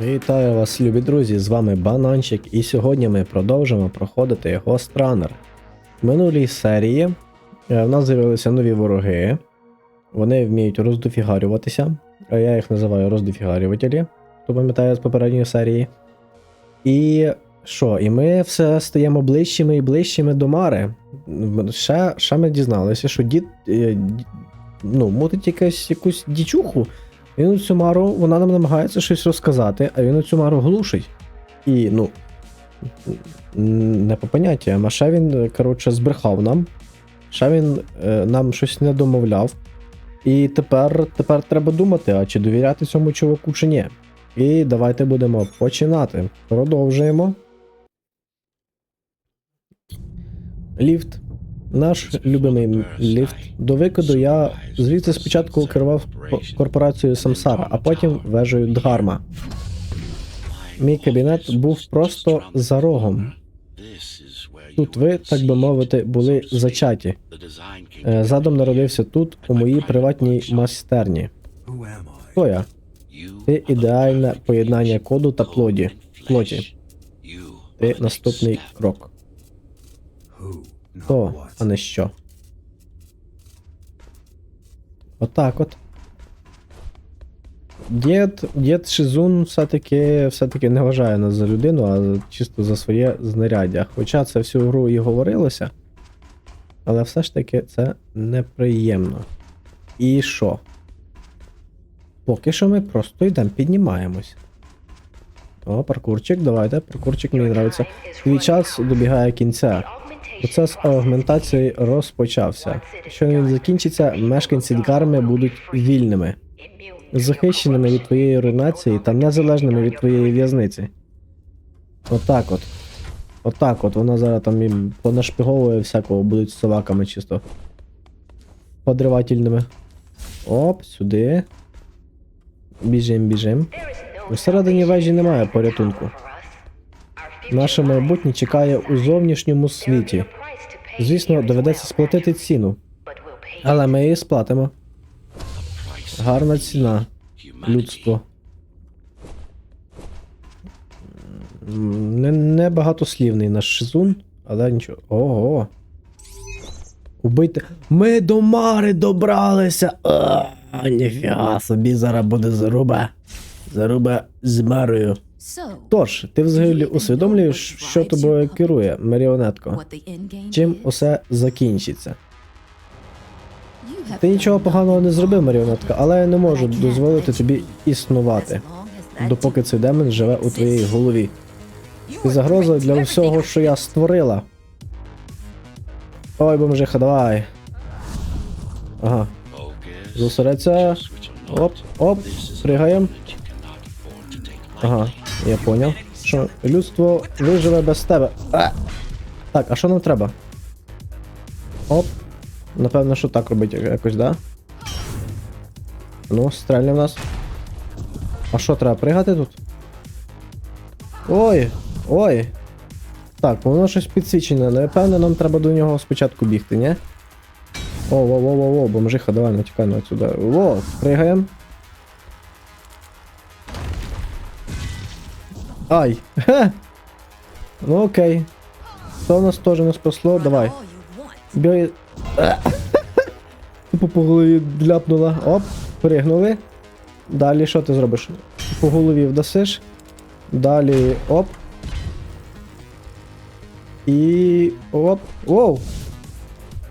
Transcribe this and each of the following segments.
Вітаю вас, любі друзі! З вами Бананчик, і сьогодні ми продовжимо проходити Ghost Runner. В минулій серії е, в нас з'явилися нові вороги. Вони вміють роздофігарюватися, а я їх називаю роздофігарювателі, хто пам'ятає з попередньої серії. І що? І ми все стаємо ближчими і ближчими до Мари. Ще, ще ми дізналися, що дід, е, ну, мутить якась, якусь дічуху. Він у цю мару, вона нам намагається щось розказати, а він у цю мару глушить. І, ну. Не по поняттям, а ще він, коротше, збрехав нам. Ще він е, нам щось не домовляв. І тепер, тепер треба думати, а чи довіряти цьому чуваку, чи ні. І давайте будемо починати. Продовжуємо. Ліфт. Наш любимий ліфт. До викиду я звідси спочатку керував ко- корпорацією Самсара, а потім вежею Дгарма. Мій кабінет був просто за рогом. Тут ви, так би мовити, були зачаті. Е, Задом народився тут, у моїй приватній майстерні. Хто я? Ти ідеальне поєднання коду та плоді. Плоті. Ти наступний крок. Хто, а не що. Отак от. Дід, дід Шизун все-таки все-таки не вважає нас за людину, а чисто за своє знаряддя. Хоча це всю гру і говорилося. Але все ж таки це неприємно. І що? Поки що ми просто йдемо, піднімаємось. О, паркурчик, давайте. Паркурчик мені подобається. Твій час добігає кінця. Процес аугментації розпочався. Якщо він закінчиться, мешканці Дгарми будуть вільними, захищеними від твоєї руйнації та незалежними від твоєї в'язниці. Отак от. Отак от. Вона зараз там їм понашпіговує всякого, будуть собаками чисто. Подривательними. Оп, сюди. Біжим, біжим. Усередині вежі немає порятунку. Наше майбутнє чекає у зовнішньому світі. Звісно, доведеться сплатити ціну, але ми її сплатимо. Гарна ціна. Людство. Не, не багатослівний наш шизун, але нічого. Ого. Убити. Ми до Мари добралися. А, ніфіга собі зараз буде заруба. Заруба з Марою. Тож, ти взагалі усвідомлюєш, що тобою керує, маріонетко? Чим усе закінчиться? Ти нічого поганого не зробив, маріонетка, але я не можу дозволити тобі існувати, допоки цей демон живе у твоїй голові. Ти загроза для всього, що я створила. Ой, бомжиха, давай. Ага. Зосередься. Оп, оп, пригаєм. Ага, я поняв. Що людство виживе без тебе. А! Так, а що нам треба? Оп. Напевно, що так робить якось, да? Ну, стрельне в нас. А що, треба пригати тут? Ой! Ой! Так, воно щось підсвічене, але певно нам треба до нього спочатку бігти, ні? О, во, во, во, во, бомжиха, давай, натікай на отсюда. Во, пригаємо. Ай! Хе! Ну окей. Це нас теж не спасло, давай. Бій. Тупо по голові ляпнула. Оп, пригнули. Далі що ти зробиш? По голові вдасиш. Далі оп. І. оп. Воу!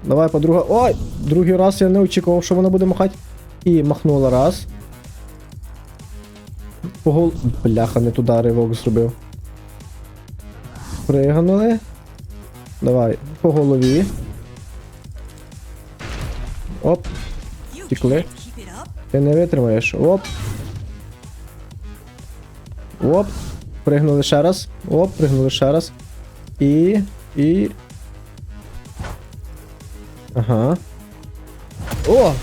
Давай, подруга. Ой! Другий раз я не очікував, що вона буде махати. І махнула раз. По гол... Бляха, не туди ривок зробив. Пригнули. Давай, по голові. Оп. Тікли. Ти не витримаєш. Оп. Оп. Пригнули ще раз. Оп, пригнули ще раз. І. І. Ага. О!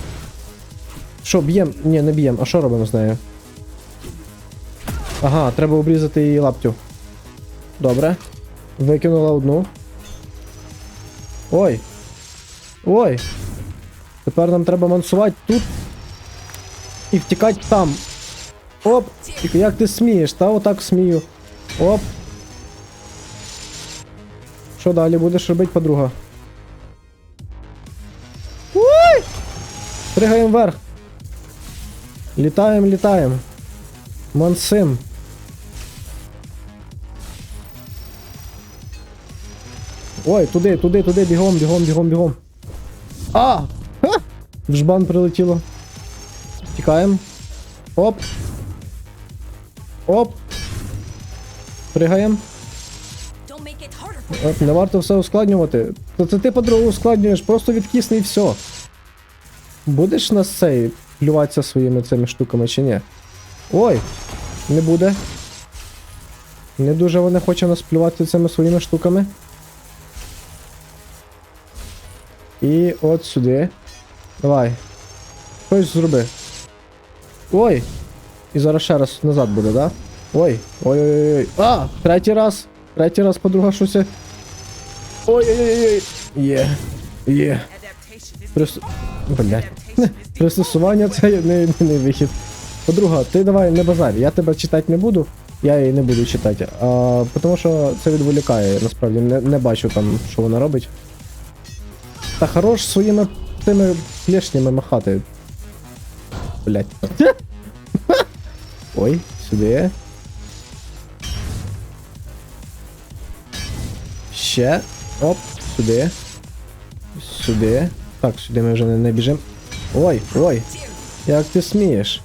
Що, б'єм? Ні, не б'єм. А що робимо з нею? Ага, треба обрізати її лаптю. Добре. Викинула одну. Ой. Ой. Тепер нам треба мансувати тут. І втікати там. Оп! Як ти смієш? Та отак смію. Оп. Що далі будеш робити, подруга? Ой! Пригаємо вверх. Літаємо, літаємо. Мансим. Ой, туди, туди, туди, бігом, бігом, бігом, бігом. А! Ха! В жбан прилетіло. Тікаємо. Оп. Оп. Пригаємо. Оп, не варто все ускладнювати. То це ти подругу ускладнюєш, просто відкисни і все. Будеш на цей плюватися своїми цими штуками чи ні? Ой, не буде. Не дуже вони хоче нас плювати цими своїми штуками. І от сюди. Давай. Щось зроби. Ой! І зараз ще раз назад буде, да? Ой, ой-ой-ой. А! Третій раз! Третій раз подруга щось. Ой-ой-ой. Є. Є. Присто... Блять. Пристосування це не, не, не вихід. Подруга, ти давай не базарь, я тебе читати не буду, я її не буду читати. А, тому що це відволікає, насправді не, не бачу там, що вона робить. Та хорош своїми тими клешнями махати. Блять. Ой, сюди. Ще. Оп, сюди. Сюди. Так, сюди ми вже не, не біжимо. Ой, ой. Як ти смієш?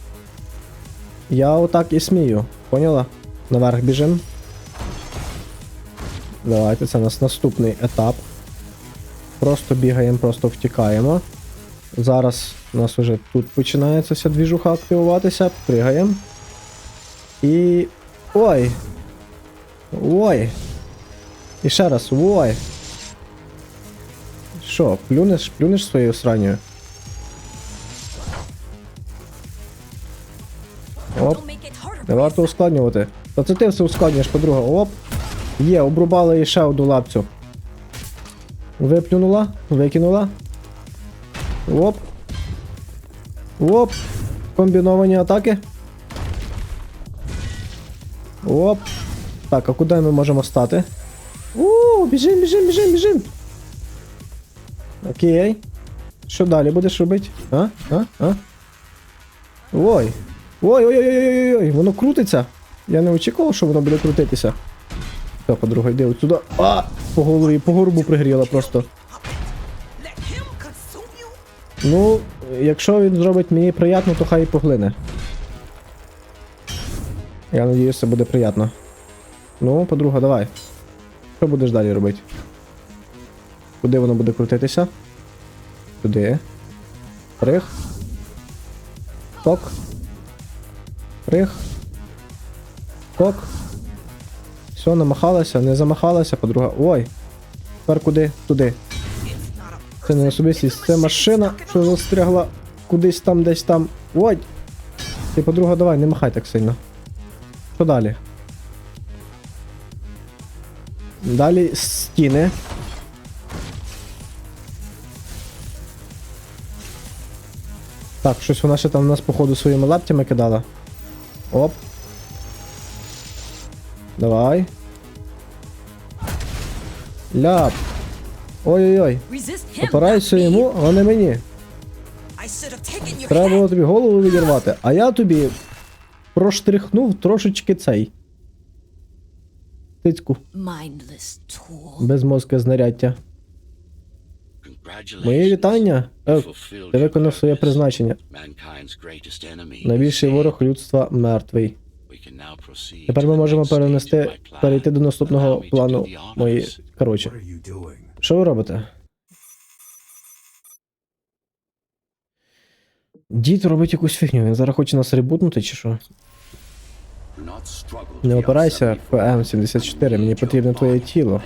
Я отак і смію. Поняла? Наверх біжим. Давайте, це у нас наступний етап. Просто бігаємо, просто втікаємо. Зараз у нас вже тут починається вся двіжуха активуватися. Пригаємо. І. Ой! Ой! І ще раз, ой! Що, плюнеш, плюнеш своєю сранню? Оп, не варто ускладнювати. Та це ти все ускладнюєш, подруга. Оп. Є, обрубали і ще одну лапцю. Виплюнула, викинула. Оп. Оп. Комбіновані атаки. Оп. Так, а куди ми можемо стати? У, біжим, біжим, біжим, біжим. Окей. Що далі будеш робити? А? А? А? Ой. Ой, ой, ой, ой, ой, ой, воно крутиться. Я не очікував, що воно буде крутитися. Та, подруга, йди отсюди. А! По голові, по горбу пригріла просто. Ну, якщо він зробить мені приємно, то хай і поглине. Я надіюсь, це буде приємно. Ну, подруга, давай. Що будеш далі робити? Куди воно буде крутитися? Туди. Прих. Ток. Прих. Ток. Все, намахалася, не замахалася, подруга. Ой. Тепер куди? Туди. Це не особистість, це машина, що застрягла кудись там, десь там. Ой! Ти, подруга, давай, не махай так сильно. Що далі? Далі стіни. Так, щось вона ще там нас, походу, своїми лаптями кидала. Оп. Давай. Ляп. Ой-ой-ой. Опирайся йому, а не мені. Треба було тобі голову відірвати, а я тобі проштрихнув трошечки цей. Тицьку. Tool. Безмозке знаряддя. Мої вітання. Ев, ти виконав своє призначення. Найбільший ворог людства мертвий. Тепер ми можемо перенести, перейти до наступного плану. Мої. Коротше, що ви робите? Дід робить якусь фігню, він зараз хоче нас ребутнути чи що? Не опирайся, ПМ-74, мені потрібне твоє тіло.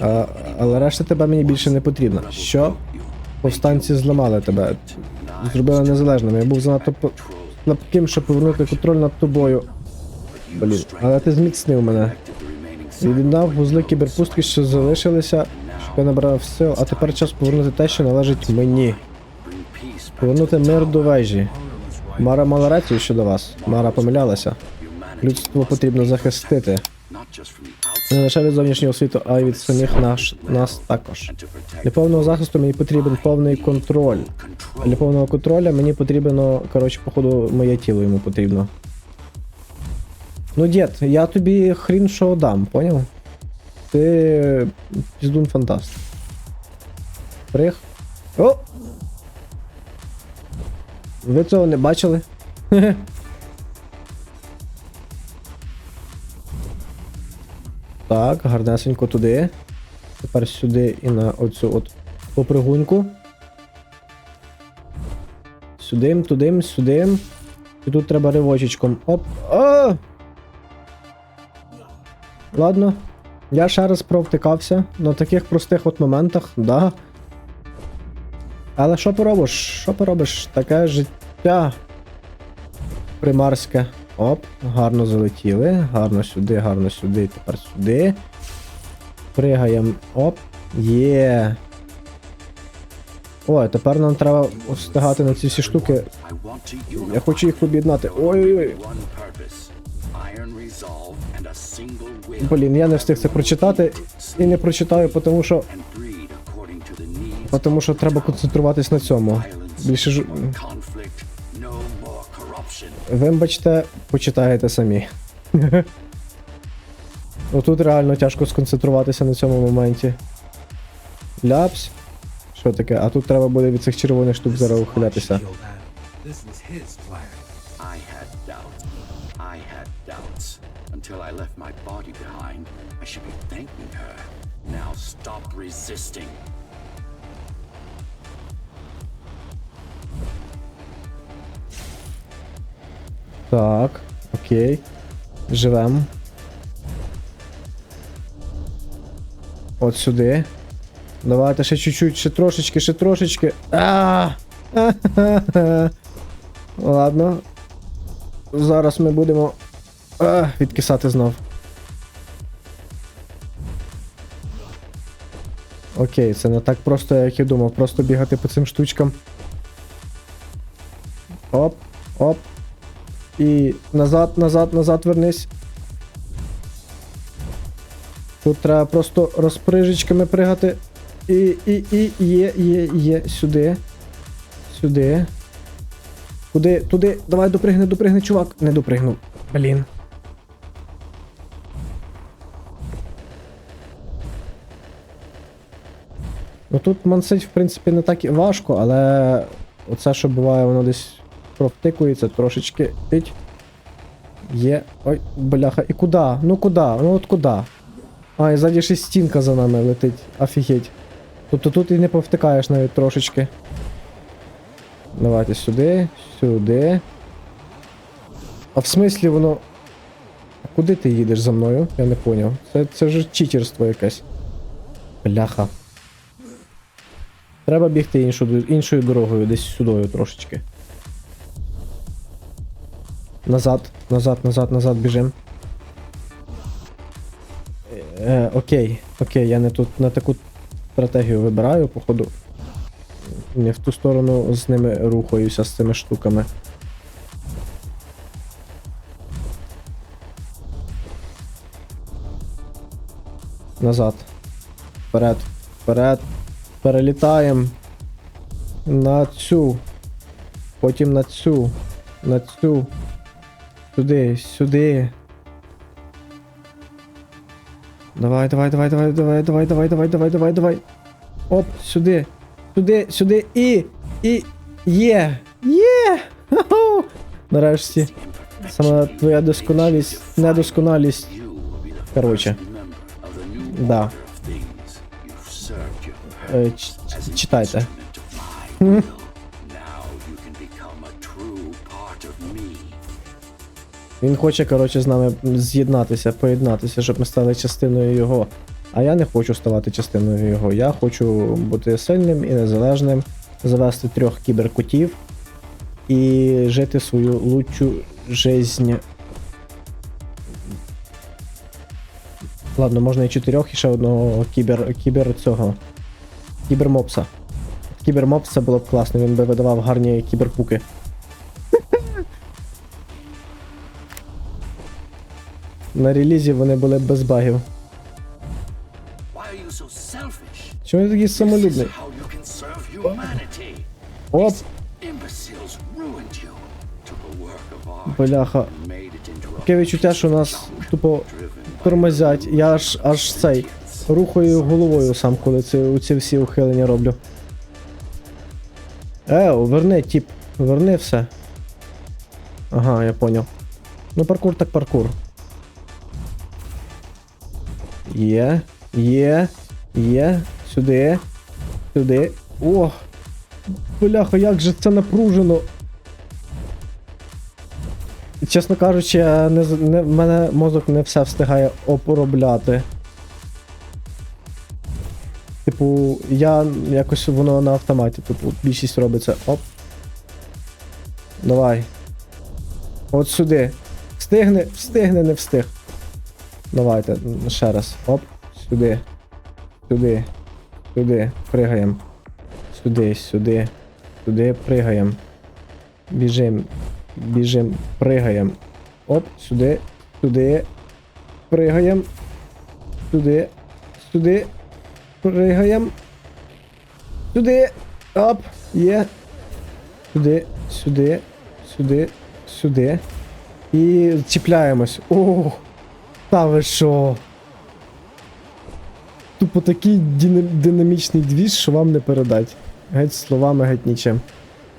А, але решта тебе мені більше не потрібна. Що? Повстанці зламали тебе. Зробили незалежним. Я був занадто слабким, щоб повернути контроль над тобою. Блін, але ти зміцнив мене. Віддав вузли кіберпустки, що залишилися, щоб я набрав сил, а тепер час повернути те, що належить мені. Повернути мир до вежі. Мара мала рацію щодо вас. Мара помилялася. Людство потрібно захистити. Не лише від зовнішнього світу, а й від самих наш, нас також. Для повного захисту мені потрібен повний контроль. Для повного контроля мені потрібно, коротше, походу, моє тіло йому потрібно. Ну, дід, я тобі хрін що дам, поняв? Ти піздун фантаст. Прих. О! Ви цього не бачили? Так, гарнесенько туди. Тепер сюди і на оцю от попригуньку. Сюдим, тудим, сюдим. І тут треба ривочечком. Оп. А! Ладно. Я ще раз провтикався на таких простих от моментах, да. Але що поробиш? Що поробиш? Таке життя примарське. Оп, гарно залетіли. Гарно сюди, гарно сюди, тепер сюди. Пригаємо. Оп. Є. Ой, тепер нам треба встигати на ці всі штуки. Я хочу їх об'єднати. Ой-ой-ой. Блін, я не встиг це прочитати і не прочитаю, тому що. Тому що треба концентруватись на цьому. Більше ж. Вибачте, почитаєте самі. Ну тут реально тяжко сконцентруватися на цьому моменті. Ляпс. Що таке? А тут треба буде від цих червоних штук зараз ухилятися. Doubts. Until I left my body behind, I should be thanking her. Now stop resisting. Так, окей. Живем. От сюди. Давайте ще чуть-чуть, ще трошечки, ще трошечки. А! Ладно. Зараз ми будемо а, відкисати знов. Окей, це не так просто, як я думав. Просто бігати по цим штучкам. Оп, оп. І назад, назад, назад вернись. Тут треба просто розприжечками пригати. І, і, і, є, є, є. Сюди. Сюди. Куди? Туди. Давай допригни, допригни, чувак. Не допригнув. Блін. Ну тут мансить, в принципі, не так і важко, але оце, що буває, воно десь провтикується трошечки. Тить. Є. Ой, бляха. І куди? Ну куди? Ну от куди? А, і ззаді ще стінка за нами летить. Офігеть. Тобто тут і не повтикаєш навіть трошечки. Давайте сюди, сюди. А в смислі воно. Куди ти їдеш за мною? Я не поняв. Це, це ж читерство якесь. Бляха. Треба бігти іншу, іншою дорогою, десь сюдою трошечки. Назад, назад, назад, назад біжим. Е, окей, окей, я не тут на таку стратегію вибираю, походу. Не в ту сторону з ними рухаюся з цими штуками. Назад. Вперед. Вперед. Перелітаємо. На цю. Потім на цю. На цю. Сюди, сюди. Давай, давай, давай, давай, давай, давай, давай, давай, давай, давай, давай. Оп, сюди. Сюди, сюди і. І. Є! Є! Хо-хо! Нарешті. Саме твоя досконалість, недосконалість. You will me. Він хоче, коротше, з нами з'єднатися, поєднатися, щоб ми стали частиною його. А я не хочу ставати частиною його. Я хочу бути сильним і незалежним, завести трьох кіберкотів і жити свою лучшу жизнь. Ладно, можна і чотирьох, і ще одного кібер, кібер цього. Кібермопса. Кібермопс було б класно, він би видавав гарні кіберпуки. На релізі вони були без багів. Чому він такий самолюбний? Оп! Бляха. Таке відчуття, що нас тупо тормозять. Я аж аж цей рухаю головою сам, коли ці, ці всі ухилення роблю. Еу, верни, тіп, верни все. Ага, я поняв. Ну, паркур так паркур. Є, є, є, сюди, сюди. О! Бляха, як же це напружено. Чесно кажучи, в мене мозок не все встигає обробляти. Типу, я якось воно на автоматі, типу, більшість робиться. Оп. Давай. От сюди. Встигне, встигне, не встиг. Давайте, ще раз. Оп, сюди. Сюди. Сюди. Пригаємо. Сюди, сюди. Сюди пригаємо. Біжим. Біжим, пригаємо. Оп, сюди, сюди. Пригаємо. Сюди. Сюди. Пригаємо. Сюди. Оп. Є. Сюди, сюди, сюди, сюди. І чіпляємось. О! Та ви що? Тупо такий динамічний двіж, що вам не передать. Геть словами, геть нічим.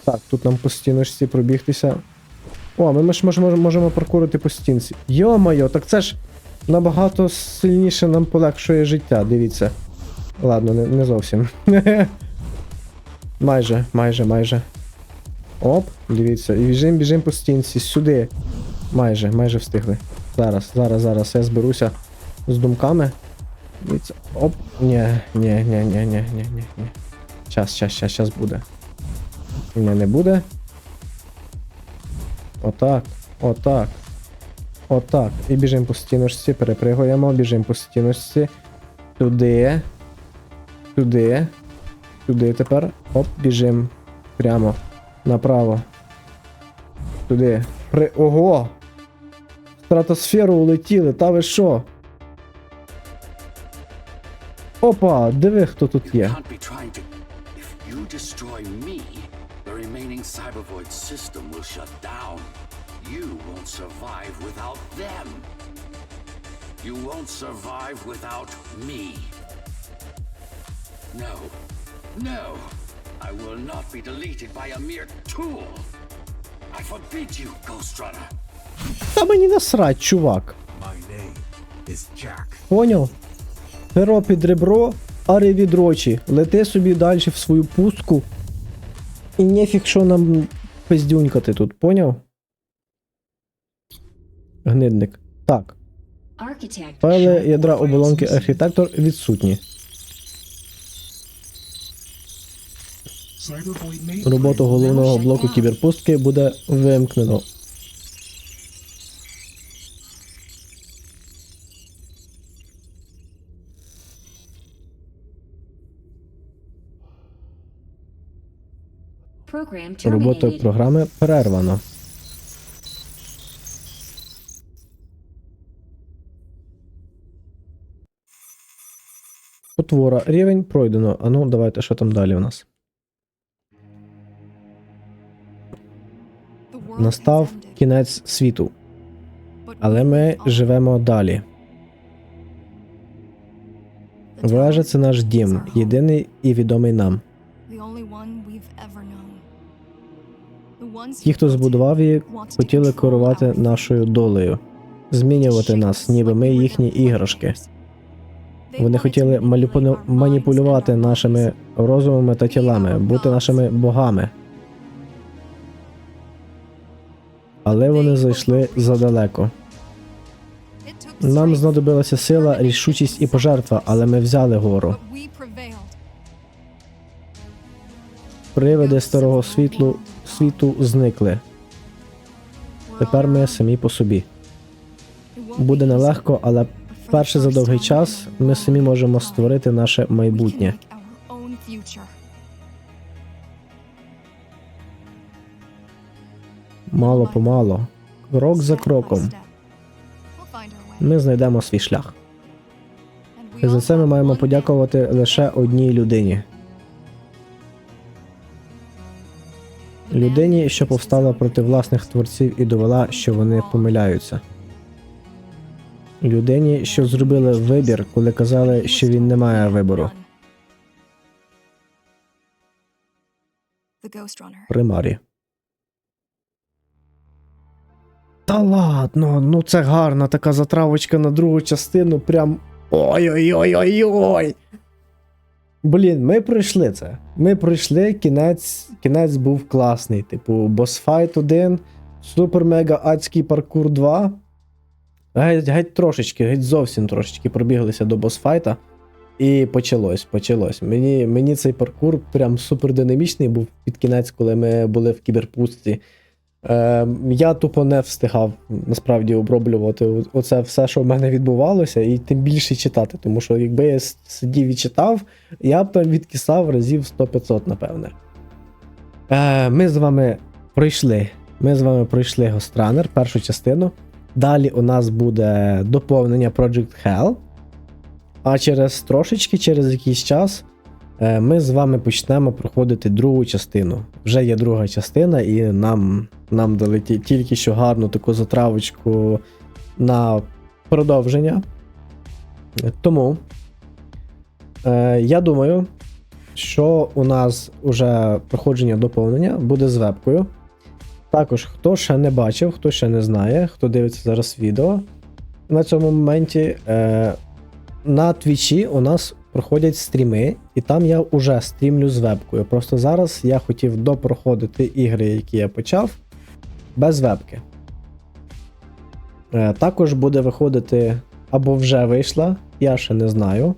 Так, тут нам по стіночці пробігтися. О, ми ж можемо, можемо паркурити по стінці. Йо-моє, так це ж набагато сильніше нам полегшує життя, дивіться. Ладно, не, не зовсім. майже, майже, майже. Оп, дивіться, і біжим, біжим по стінці, сюди. Майже, майже встигли. Зараз, зараз, зараз я зберуся з думками. Дивіться. Оп. Ні, ні, ні, ні, ні, ні, ні, ні. Щас, щас, щас, щас буде. Ні, не буде. Отак. Отак. Отак. І біжимо по стіночці, перепригуємо, біжимо по стіночці. Туди. Туди. Туди тепер. Оп, біжимо. Прямо. Направо. Туди. При. Ого! В стратосферу улетіли, та ви що? Опа, диви, хто тут є. You won't survive without me. No. No. I will not be deleted by a mere tool. I forbid you, Ghost Runner. Та мені насрать, чувак. My name is Jack. Поняв? Перо під ребро, ари від рочі. Лети собі далі в свою пустку. І нефіг, що нам пиздюнькати тут, поняв? Гнидник. Так. Файли ядра оболонки архітектор відсутні. Роботу головного блоку кіберпустки буде вимкнено. Робота програми перервано. Потвора. Рівень пройдено. А ну, давайте, що там далі у нас? Настав кінець світу, але ми живемо далі. Вежа це наш дім, єдиний і відомий нам. Ті, хто збудував її, хотіли керувати нашою долею, змінювати нас, ніби ми їхні іграшки. Вони хотіли маніпулювати нашими розумами та тілами, бути нашими богами. Але вони зайшли задалеко. Нам знадобилася сила, рішучість і пожертва, але ми взяли гору. Привиди старого світлу світу зникли. Тепер ми самі по собі. Буде нелегко, але вперше за довгий час ми самі можемо створити наше майбутнє. Мало помало, крок за кроком. Ми знайдемо свій шлях. І за це ми маємо подякувати лише одній людині. Людині, що повстала проти власних творців і довела, що вони помиляються. Людині, що зробила вибір, коли казали, що він не має вибору. Примарі. Та ладно, ну це гарна така затравочка на другу частину. Прям. Ой-ой-ой-ой-ой. Блін, ми пройшли це. Ми пройшли, кінець, кінець був класний. Типу, босфайт 1, супер мега адський паркур 2. Геть, геть трошечки, геть зовсім трошечки пробіглися до босфайта. І почалось, почалось. Мені, мені цей паркур прям супер динамічний був під кінець, коли ми були в кіберпустці. Е, я тупо не встигав насправді оброблювати оце все, що в мене відбувалося, і тим більше читати. Тому що якби я сидів і читав, я б там відкисав разів 100-500, напевне. Е, ми з вами пройшли. Ми з вами пройшли Гостранер, першу частину. Далі у нас буде доповнення Project Hell. А через трошечки, через якийсь час, ми з вами почнемо проходити другу частину. Вже є друга частина, і нам, нам дали тільки що гарну таку затравочку на продовження. Е, Тому е, я думаю, що у нас уже проходження доповнення буде з вебкою. Також, хто ще не бачив, хто ще не знає, хто дивиться зараз відео на цьому моменті. Е, на твічі у нас проходять стріми, і там я вже стрімлю з вебкою. Просто зараз я хотів допроходити ігри, які я почав, без вебки. Е, також буде виходити, або вже вийшла, я ще не знаю.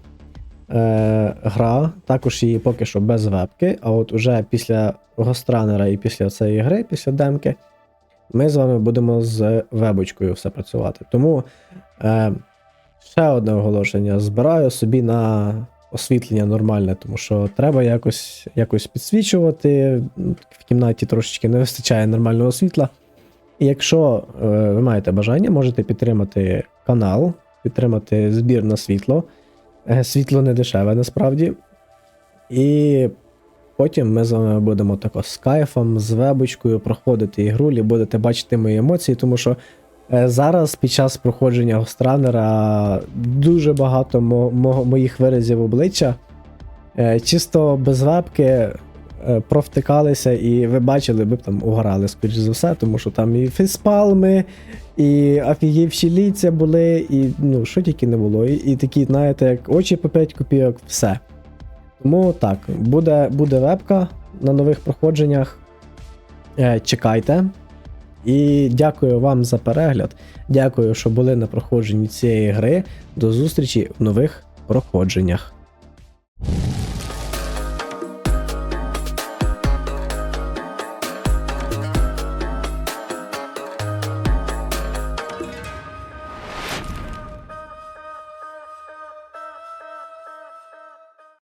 Е, гра, також її поки що без вебки, а от уже після гостранера і після цієї гри, після демки, ми з вами будемо з вебочкою все працювати. Тому. Е, Ще одне оголошення. Збираю собі на освітлення нормальне, тому що треба якось, якось підсвічувати. В кімнаті трошечки не вистачає нормального світла. І якщо е, ви маєте бажання, можете підтримати канал, підтримати збір на світло. Е, світло не дешеве насправді. І потім ми з вами будемо тако з кайфом, з вебочкою проходити ігрулі, будете бачити мої емоції, тому що Зараз під час проходження Гостранера дуже багато мо- мо- моїх виразів обличчя е, чисто без вебки е, провтикалися, і ви бачили, ви б там угорали, скоріш за все, тому що там і фейспалми, і офігівші ліця були, і ну, що тільки не було. І, і такі, знаєте, як очі по 5 копійок, все. Тому так, буде, буде вебка на нових проходженнях. Е, Чекайте. І дякую вам за перегляд. Дякую, що були на проходженні цієї гри. До зустрічі в нових проходженнях.